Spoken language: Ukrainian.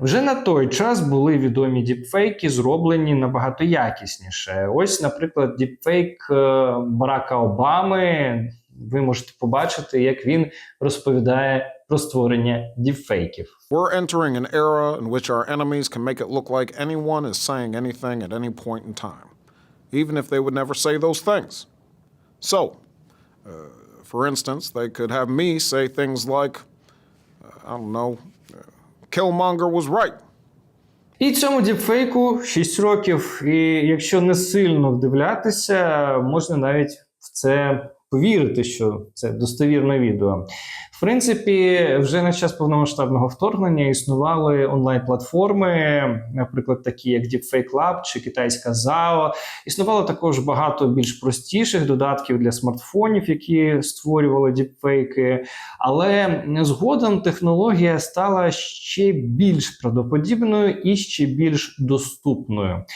Вже на той час були відомі діпфейки, зроблені набагато якісніше. Ось, наприклад, діпфейк е, Барака Обами. Ви можете побачити, як він розповідає про створення діпфейків. We're entering an era in which our enemies can make it look like anyone is saying anything at any point in time, even if they would never say those things. So, uh, for instance, they could have me say things like, uh, I don't know, uh, Killmonger was right. І цьому діпфейку 6 років. І якщо не сильно вдивлятися, можна навіть в це повірити, що це достовірне відео. В принципі, вже на час повномасштабного вторгнення існували онлайн-платформи, наприклад, такі як Deepfake Lab чи китайська ZAO. Існувало також багато більш простіших додатків для смартфонів, які створювали діпфейки. Але згодом технологія стала ще більш правдоподібною і ще більш доступною.